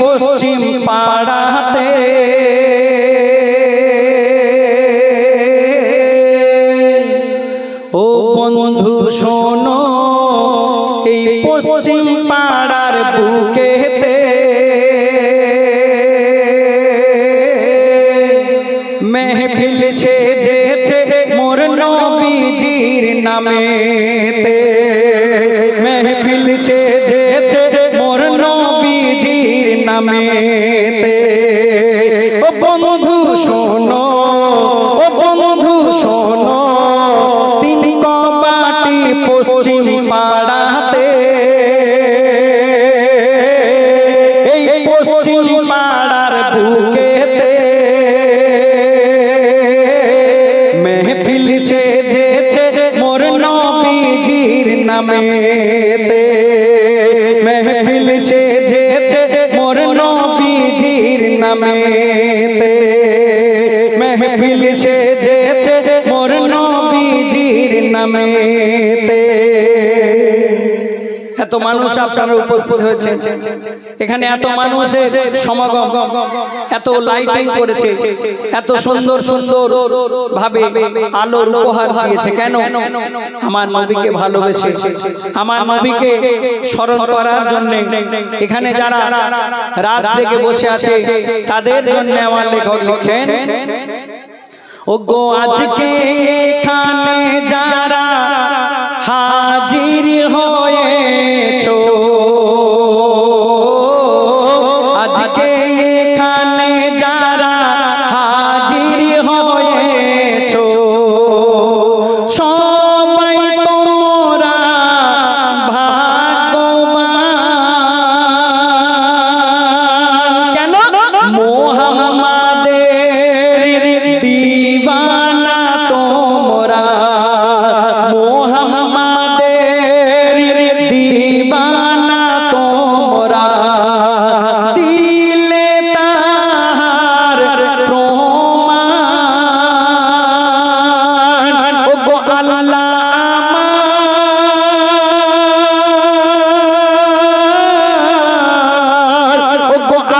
পশ্চিম পাড়াতে। ও বন্ধু শোনো এই পশ্চিম পাড়ার বুকেতে মেহফিল সেজেছে মোর নবীজির নামেতে। নামেতে ও বন্ধু শোনো ও বন্ধু শোনো তিন কপাটি পশ্চিম নামেতে এত মানুষ আপনারা উপস্থিত হয়েছে। এখানে এত মানুষের সমাগম, এত লাইটিং করেছে, এত সুন্দর সুন্দর ভাবে আলোর উপহার দিয়েছে। কেন? আমার নবীকে ভালোবেসে, আমার নবীকে স্মরণ করার জন্য। এখানে যারা রাত জেগে বসে আছে, তাদের জন্য আমার লেখক লিখছেন ও গো আজকে এখানে যারা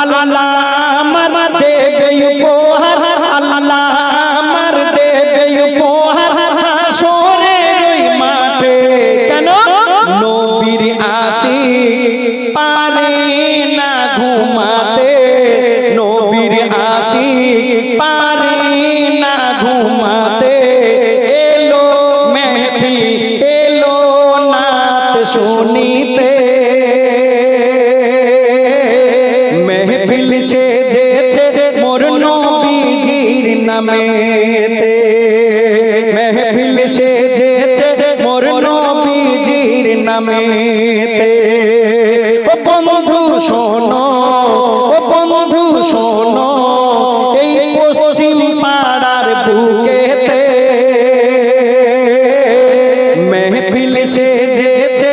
আল্লাহ শোনো, ও বন্ধু শোনো, এই পশ্চিম পাড়ার বুকেতে মেহফিল সেজেছে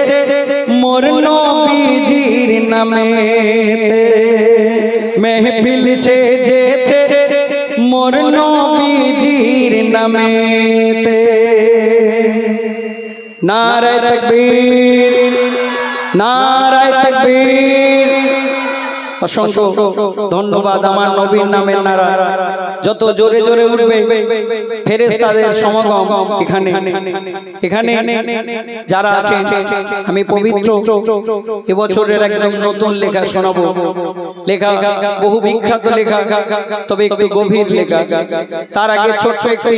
মোর নবীজির নামেতে। মেহফিল সেজেছে মোর নবীজির নামেতে। নারায় তকবীর নারায় তকবীর। অসংখ্য ধন্যবাদ আমার নবীর নামের নারা। যত জোরে জোরে উঠবে, ফেরেশতাদের সমাগম এখানে। এখানে যারা আছে আমি পবিত্র এবছরের একদম নতুন লেখা শোনাবো। লেখা বহু বিখ্যাত লেখা, তবে একটু গভীর লেখা। তার আগে ছোট্ট একটি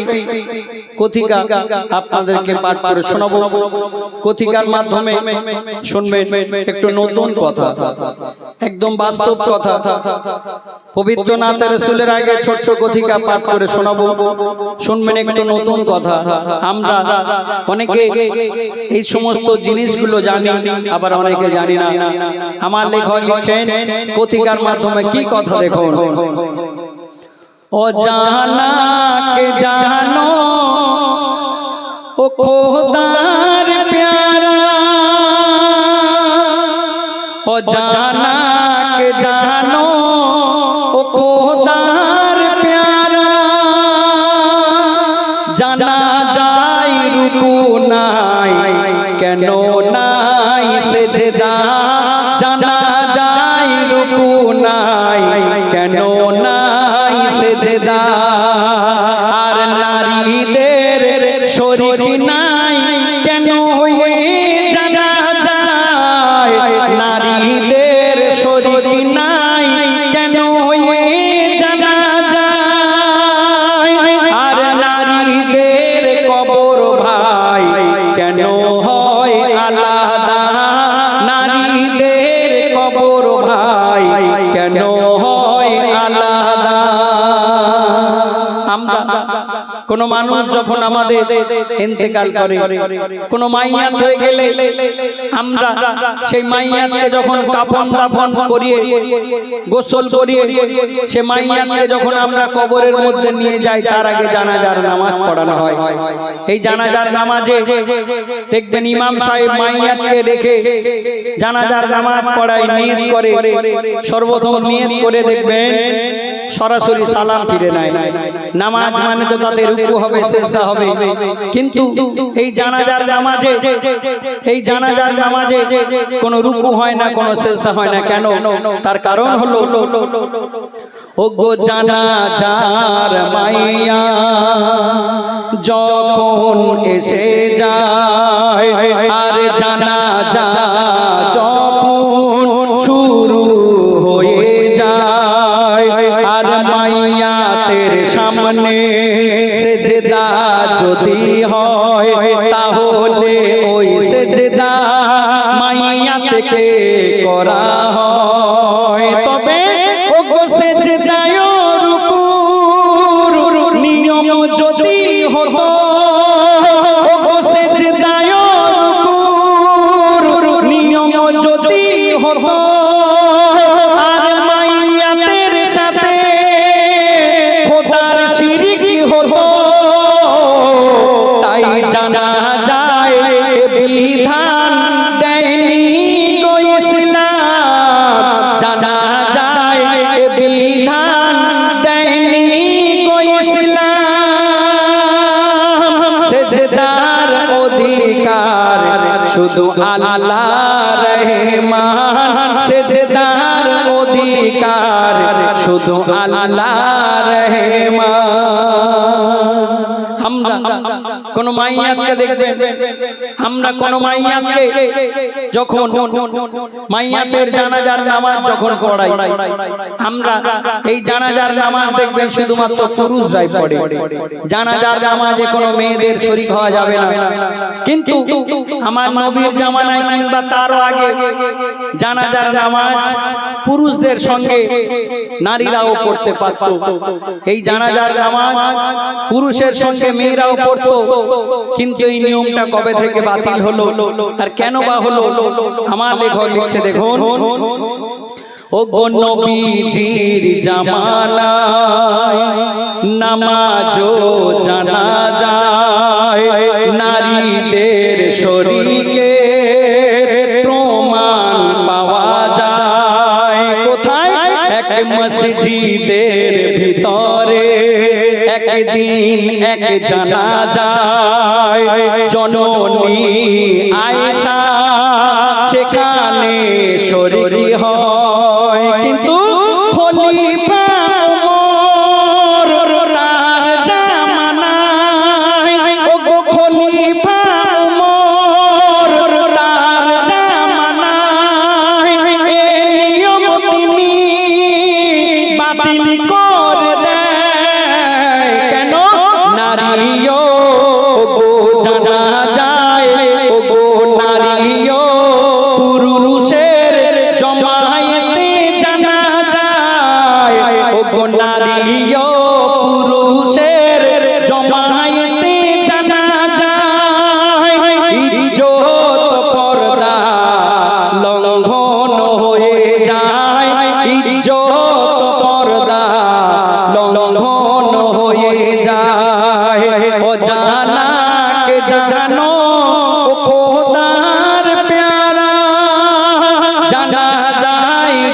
কথিকা আপনাদেরকে পাঠ করে শোনাবো। কথিকার মাধ্যমে শুনবেন একটু নতুন কথা। একদম বাস্তব কথা পবিত্র নাথ রসুলের আগে কথিকা পাঠ করে শোনাবো। শুনবেন একটু নতুন কথা। আমরা অনেকে এই সমস্ত জিনিসগুলো জানি, আবার অনেকে জানি না। আমার লেখক কথিকার মাধ্যমে কি কথা দেখুন? ও জানা কে জানো, ও খোদার প্যারা। ও জানা কোন মানুষ যখন আমাদের ইন্তেকাল করে কোন মাইয়াত হয়ে গেলে আমরা সেই মাইয়াতকে যখন কাফন দাফন করিয়ে গোসল করিয়ে সে মাইয়াতকে যখন আমরা কবরের মধ্যে নিয়ে যাই তার আগে জানাজার নামাজ পড়ানো হয়। এই জানাজার নামাজে দেখবেন ইমাম সাহেব মাইয়াতকে রেখে জানাজার নামাজ পড়ায় নিয়ত করে সর্বপ্রথম নিয়ত করে দেখবেন সরাসরি সালাম ফিরে নেয়। নামাজ মানে তো তাদের রুকু হবে, সেজদা হবে। কিন্তু এই জানাজার নামাজে, এই জানাজার নামাজে কোনো রুকু হয় না, কোনো সেজদা হয় না। কেন? তার কারণ হলো ও গো জানাজার মাইয়া, যখন এসে যায় শুধু আল্লাহ রহমান অধিকার। শুধু আল্লাহ কোন মাইয়াতকে দেখবেন আমরা কোন মাইয়াতকে যখন মাইয়াতের জানাজার নামাজ যখন পড়াই, আমরা এই জানাজার নামাজ দেখবেন শুধুমাত্র পুরুষরাই পড়ে। জানাজার নামাজে কোনো মেয়েদের শরীক হওয়া যাবে না। কিন্তু আমার নবীর জামানায় কিংবা তারও আগে জানাজার নামাজ পুরুষদের সঙ্গে নারীরাও পড়তে পারত। এই জানাজার নামাজ পুরুষের সঙ্গে মেয়েরাও পড়তো। কিন্তু এই নিয়মটা কবে থেকে বাতিল হলো আর কেন বা হলো? আমার লেখক লিখছে, দেখুন। ও গো নবীজির জামানায় নামাজও জানা যায়। নারীদের শরীরকে প্রমাণ পাওয়া যায়। কোথায়? এক মসজিদের ভিতরে। একদিন এক জানা যায়। জননী আয়েশা বাতিল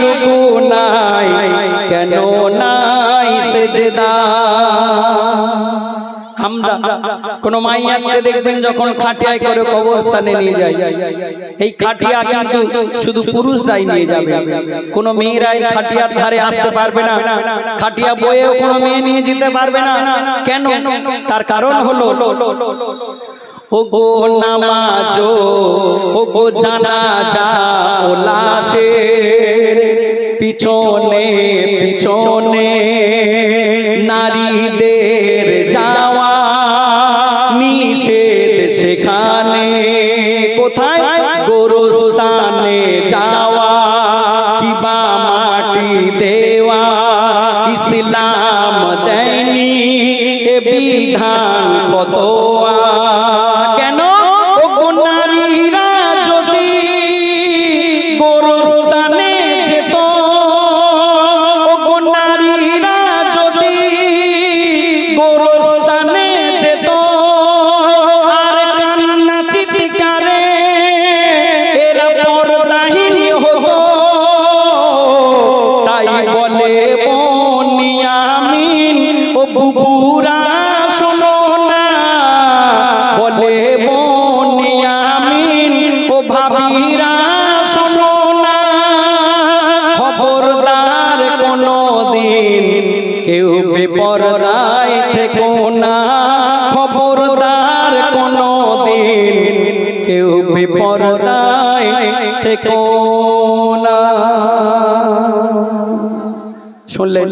রুকু নাই, কেন নাই সেজদা? আমরা কোন মাইয়াকে দেখবেন যখন খাটিয়ায় করে কবরস্থানে নিয়ে যায়। এই খাটিয়া কিন্তু শুধু পুরুষরাই নিয়ে যাবে। কোন মেয়েরাই খাটিয়ার ধারে আসতে পারবে না। খাটিয়া বয়েও কোনো মেয়ে নিয়ে যেতে পারবে না। কেন? তার কারণ হলো ও গো নামাজো ও গো জানাজা, ও লাশের পিছনে শুনলেন